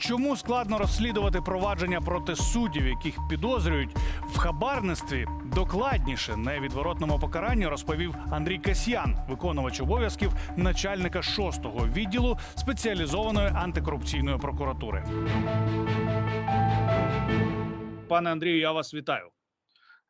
Чому складно розслідувати провадження проти суддів, яких підозрюють в хабарництві? Докладніше невідворотному покаранні розповів Андрій Касьян, виконувач обов'язків начальника 6-го відділу спеціалізованої антикорупційної прокуратури. Пане Андрію, я вас вітаю.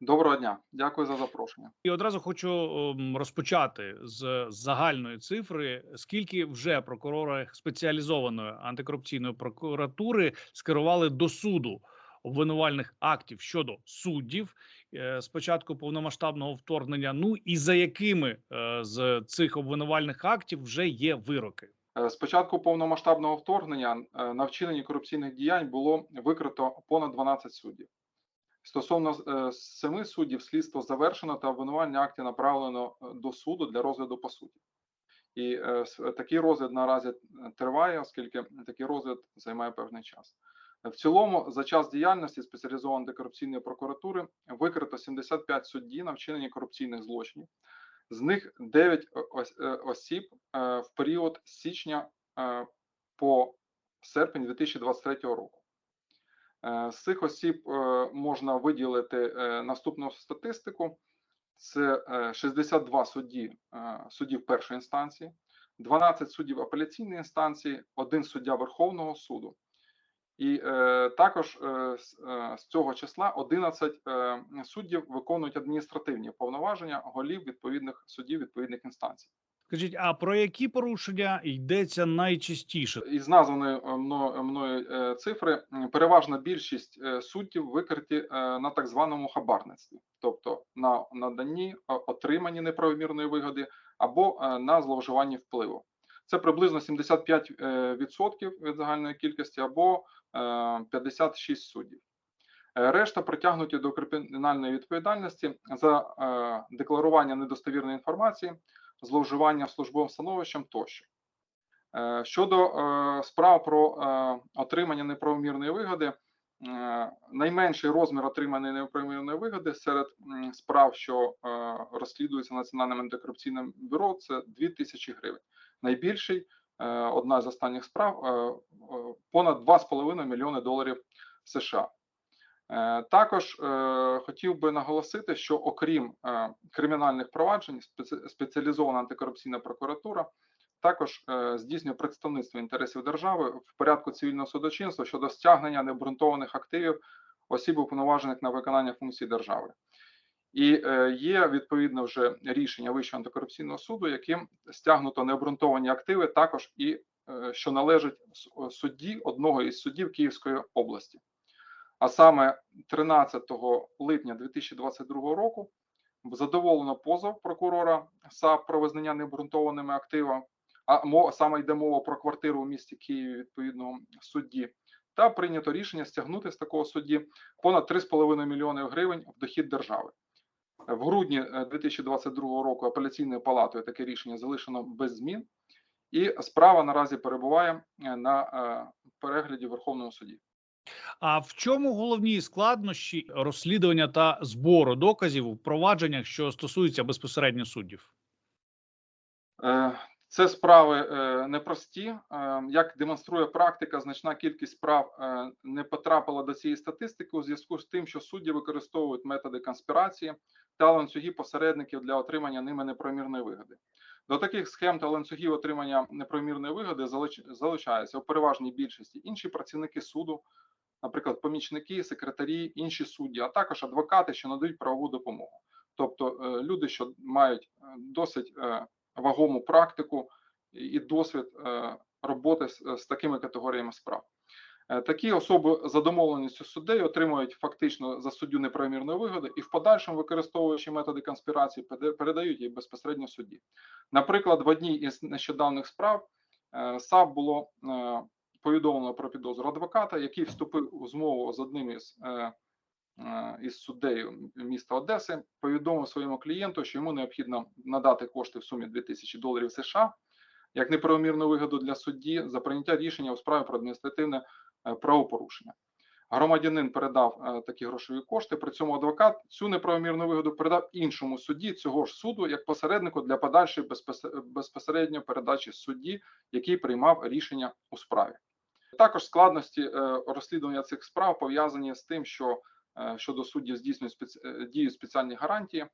Доброго дня, дякую за запрошення. І одразу хочу ем, розпочати з загальної цифри, скільки вже прокурори спеціалізованої антикорупційної прокуратури скерували до суду обвинувальних актів щодо суддів е, з початку повномасштабного вторгнення. Ну і за якими е, з цих обвинувальних актів вже є вироки. Е, З початку повномасштабного вторгнення на вчиненні корупційних діянь було викрито понад 12 суддів. Стосовно е, семи суддів, слідство завершено та обвинувальні акти направлено е, до суду для розгляду по суті. І е, такий розгляд наразі триває, оскільки такий розгляд займає певний час. В цілому, за час діяльності спеціалізованої антикорупційної прокуратури викрито 75 судді на вчиненні корупційних злочинів. З них 9 е, осіб в період січня по серпень 2023 року. Е, З цих осіб е, можна виділити е, наступну статистику: це е, 62 судді суддів першої інстанції, 12 суддів апеляційної інстанції, один суддя Верховного суду. І е, також е, з, цього числа 11 е, суддів виконують адміністративні повноваження голів відповідних судів відповідних інстанцій. Скажіть, а про які порушення йдеться найчастіше? Із названої е, мною, мною е, цифри переважна більшість е, суддів викриті е, на так званому хабарництві, тобто на наданні е, отриманні неправомірної вигоди або е, на зловживанні впливу. Це приблизно 75% е, відсотків від загальної кількості або е, 56 суддів. Е, Решта притягнуті до кримінальної відповідальності за е, декларування недостовірної інформації, зловживання службовим становищем тощо. Е, Щодо е, справ про е, отримання неправомірної вигоди, найменший розмір отриманої неправомірної вигоди серед справ, що розслідуються Національним антикорупційним бюро, це 2 тисячі гривень. Найбільший, одна з останніх справ, понад 2,5 мільйони доларів США. Е, Також е, хотів би наголосити, що окрім е, кримінальних проваджень, спеціалізована антикорупційна прокуратура також здійснює представництво інтересів держави в порядку цивільного судочинства щодо стягнення необґрунтованих активів осіб, уповноважених на виконання функцій держави. І є відповідно вже рішення Вищого антикорупційного суду, яким стягнуто необґрунтовані активи, також і що належать судді одного із суддів Київської області. А саме 13 липня 2022 року задоволено позов прокурора САП про визнання необґрунтованими активами, а саме йде мова про квартиру у місті Києві відповідного судді, та прийнято рішення стягнути з такого судді понад 3,5 мільйони гривень в дохід держави. В грудні е, 2022 року апеляційною палатою таке рішення залишено без змін, і справа наразі перебуває е, на е, перегляді в Верховному суді. А в чому головні складнощі розслідування та збору доказів у провадженнях, що стосуються безпосередньо суддів? Е, Це справи е, непрості. Е, Як демонструє практика, значна кількість справ не потрапила до цієї статистики у зв'язку з тим, що судді використовують методи конспірації та ланцюги посередників для отримання ними неправомірної вигоди. До таких схем та ланцюгів отримання неправомірної вигоди залучаються у переважній більшості інші працівники суду, наприклад, помічники, секретарі, інші судді, а також адвокати, що надають правову допомогу. Тобто е, люди, що мають е, досить е, вагому практику і досвід роботи з такими категоріями справ. Е, Такі особи за домовленістю суддею отримують фактично за суддю неправомірної вигоди і в подальшому, використовуючи методи конспірації, передають її безпосередньо судді. Наприклад, в одній із нещодавних справ е, САП було е, повідомлено про підозру адвоката, який вступив у змову з одним із із суддею міста Одеси, повідомив своєму клієнту, що йому необхідно надати кошти в сумі 2000 доларів США як неправомірну вигоду для судді за прийняття рішення у справі про адміністративне е, правопорушення. Громадянин передав е, такі грошові кошти. При цьому адвокат цю неправомірну вигоду передав іншому судді цього ж суду як посереднику для подальшої безпосередньо передачі судді, який приймав рішення у справі. Також складності е, розслідування цих справ пов'язані з тим, що е, щодо суддів здійснюють е, спеціальні гарантії.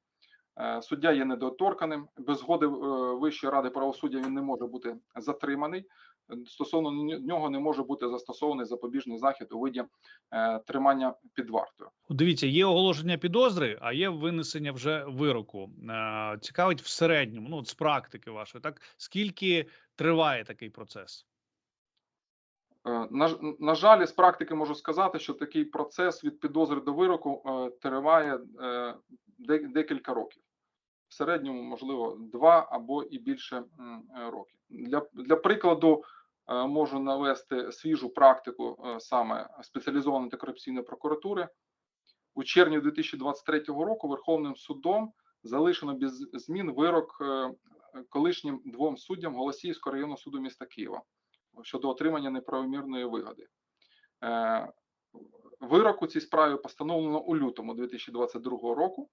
Е, Суддя є недоторканим. Без згоди е, Вищої ради правосуддя він не може бути затриманий. Стосовно нього не може бути застосований запобіжний захід у виді е, тримання під вартою. Дивіться, є оголошення підозри, а є винесення вже вироку. Цікавить в середньому, ну от з практики вашої, так скільки триває такий процес? На, на жаль, із практики можу сказати, що такий процес від підозри до вироку е, триває е, де- декілька років. В середньому, можливо, два або і більше е, років. Для, для прикладу, е, можу навести свіжу практику е, саме спеціалізованої антикорупційної прокуратури. У червні 2023 року Верховним судом залишено без змін вирок колишнім двом суддям Голосіївського районного суду міста Києва щодо отримання неправомірної вигоди. Вирок у цій справі постановлено у лютому 2022 року.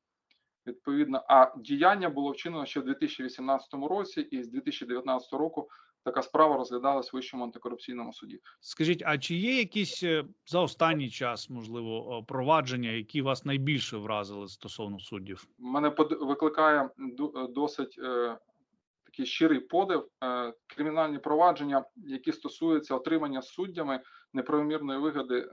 Відповідно, а діяння було вчинено ще в 2018 році, і з 2019 року така справа розглядалась в Вищому антикорупційному суді. Скажіть, а чи є якісь е, за останній час, можливо, е, провадження, які вас найбільше вразили стосовно суддів? Мене викликає ду- досить е, такий щирий подив е, кримінальні провадження, які стосуються отримання суддями неправомірної вигоди, е,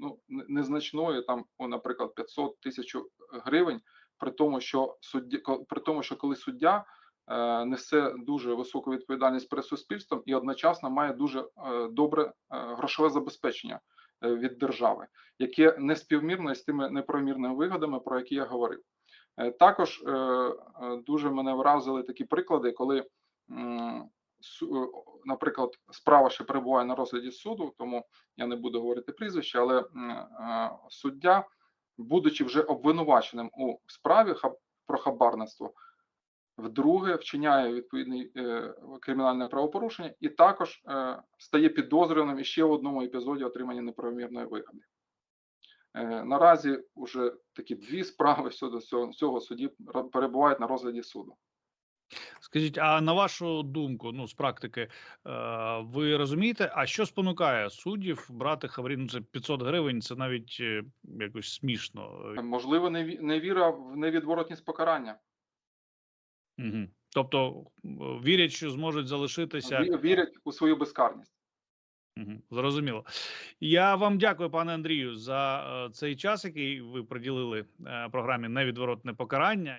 ну незначної, там, о, наприклад, 500 тисяч гривень, при тому, що судді, при тому, що коли суддя е, несе дуже високу відповідальність перед суспільством і одночасно має дуже е, добре е, грошове забезпечення е, від держави, яке не співмірне з тими неправомірними вигодами, про які я говорив. Е, Також е, е, дуже мене вразили такі приклади, коли, е, наприклад, справа ще перебуває на розгляді суду, тому я не буду говорити прізвище, але е, суддя, будучи вже обвинуваченим у справі про хабарництво, вдруге вчиняє відповідне кримінальне правопорушення і також е, стає підозрюваним іще в одному епізоді отримання неправомірної вигоди. Е, Наразі вже такі дві справи щодо цього, цього судді перебувають на розгляді суду. Скажіть, а на вашу думку, ну з практики, е, ви розумієте, а що спонукає суддів брати хабарі? Ну, це 500 гривень, це навіть е, якось смішно. Можливо, неві- невіра в невідворотність покарання. Угу. Тобто е, вірять, що зможуть залишитися. Вірять у свою безкарність. Зрозуміло. Я вам дякую, пане Андрію, за е, цей час, який ви приділили е, програмі невідворотне покарання.